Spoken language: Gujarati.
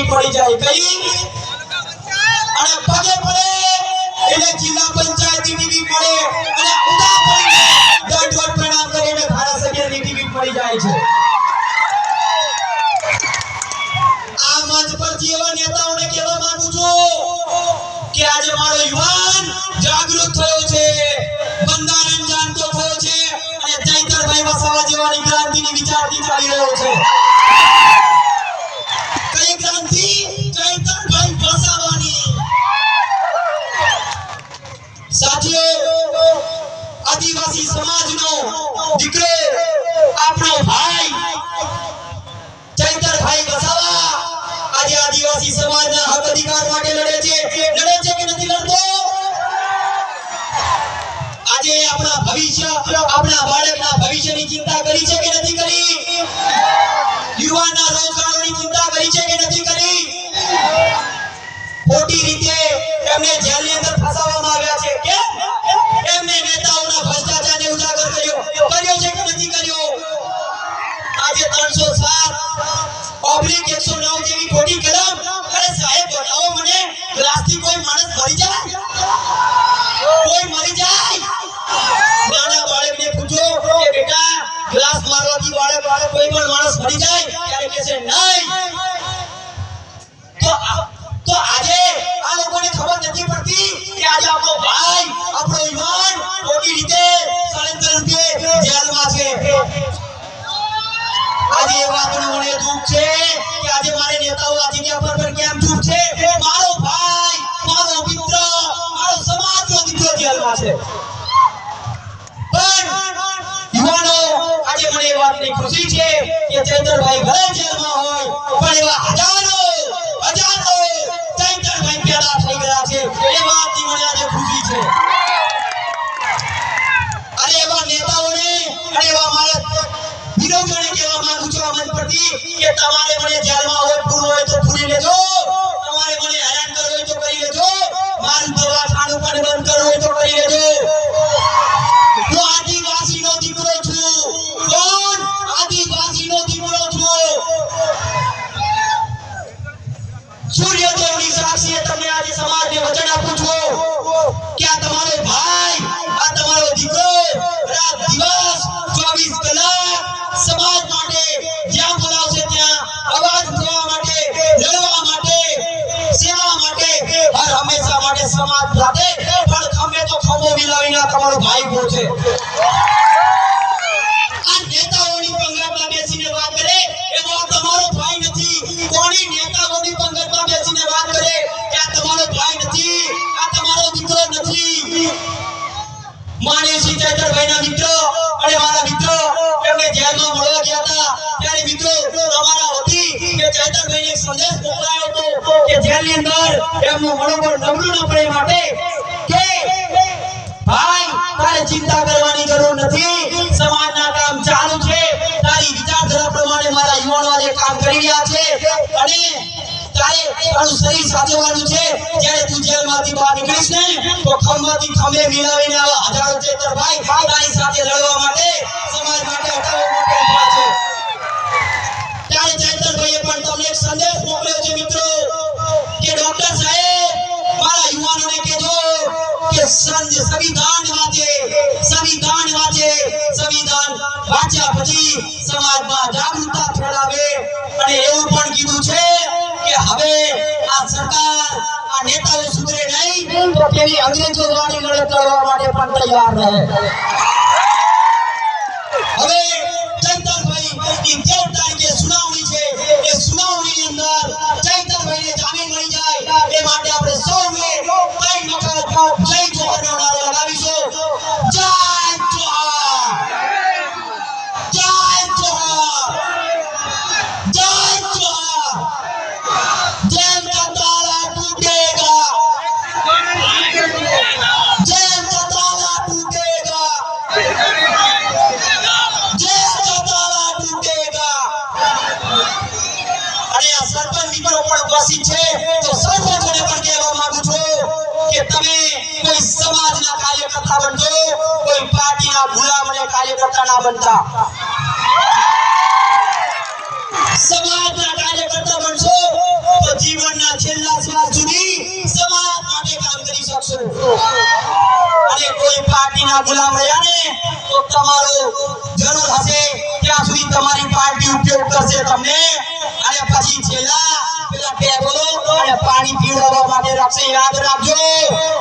ટિકિટ પડી જાય કઈ? અને પગે પડે એટલે જિલ્લા પંચાયતની ટીવી પડે અને ઉદા પડીને દંડવત પ્રણામ કરીને ધારાસભ્યની ટીવી પડી જાય છે. આ મંચ પરથી એવા નેતાઓને કહેવા માંગુ છું કે આજે મારો યુવાન જાગૃત થયો છે, બંધારણ જાણતો થયો છે અને ચૈતરભાઈ વસાવા જેવાની ક્રાંતિની વિચારથી ચાલી રહ્યો છે. આદિવાસી દીકરો આપણો ભાઈ, ચૈતરભાઈ વસાવા આજે આદિવાસી સમાજના હક અધિકાર માટે લડે છે. લડે છે કે નથી લડતો? આજે આપણા ભવિષ્ય, આપણા બાળકના ભવિષ્યની ચિંતા કરી છે કે નથી કરી? યુવાનના રોજગારોની ચિંતા આજે 307 ઓબ્લિક 109 જેવી ખોટી કલમ અરે સાહેબ, બતાવો મને, ગ્લાસથી કોઈ માણસ મરી જાય? કોઈ મરી જાય? નાના બાળકને પૂછો કે બેટા ક્લાસ મારવાથી બાળક બાળક કોઈ પણ માણસ મરી જાય? ત્યારે કહે છે, નહીં. તો આજે આ લોકોને ખબર નથી પડતી કે આજે આપણો ભાઈ એ વાતનું મને દુઃખ છે કે આજે મારે નેતાઓ આ જગ્યા પર પણ કેમ ચૂપ છે? મારો ભાઈ, મારો મિત્ર, મારો સમાજનો દીકરો જેલમાં છે. પણ યુવાનો, આજે મને એ વાતની ખુશી છે કે ચૈતરભાઈ ભલે જેલમાં હોય, પણ એવા હજારો તમારે મને જેલમાં હોય હોય તો પૂરી લેજો. તમારે મને હેરાન કરવું હોય તો કરી લેજો. મારું દવાખાનું પણ બંધ કરવું હોય તો કરી લેજો. હું આદિવાસીનો દીકરો છું. કોણ? આદિવાસીનો દીકરો છું. સૂર્યદેવની સાક્ષીએ આપું છું. કે આ તમારો ભાઈ, આ તમારો દીકરો રાત દિવસ સમાજ સાથે, પણ ખમે તો ખમો મિલાવીને તમારો ભાઈ ઊભો છે. આ નેતાઓની વાત કરે એવો આ તમારો ભાઈ નથી. કોની નેતાઓની પંગતમાં બેસીને વાત કરે આ તમારો ભાઈ નથી, આ તમારો દીકરો નથી. માનીસિંહ ચૈતરભાઈના મિત્રો અને મારા મિત્રો એમને જેલમાં મળવા ગયા હતા ત્યારે મિત્રો અમારા મારા યુવાનો આજે છે. જ્યારે તું તો ખંભાથી ખંભે મિલાવીને આવા હજારો ચેતર ભાઈ તારી સાથે લડવા માટે સંવિધાન વાંચે સંવિધાન વાંચે સંવિધાન વાંચ્યા પછી સમાજમાં જાગૃતતા ફેલાવે અને એવું પણ કીધું છે કે હવે આ સરકાર, આ નેતાઓ સુધરે નહીં, તો તેની અંગ્રેજો દ્વારા લડત લડવા માટે પણ તૈયાર રહે. હવે ચૈતરભાઈ ની તેર તારીખે સરપંચ મિત્રો પણ ઉપસ્થિત છે તો સરપંચોને પણ કહેવા માંગુ છું કે તમે કોઈ સમાજના કાર્યકર્તા બનજો, કોઈ પાર્ટીના ભૂલામણે કાર્યકર્તા ના બનતા. સમાજના કાર્યકર્તા બનશો તો જીવનના છેલ્લા શ્વાસ સુધી સમાજ માટે કામ કરી શકશો. અને કોઈ પાર્ટીના ગુલામ રહ્યા ને તો તમારો જરૂર હશે, ત્યાં સુધી તમારી પાર્ટી ઉપયોગ કરશે તમને. અને પછી છેલ્લા અને પાણી પીવડાવવા માટે રાખશે યાદ રાખજો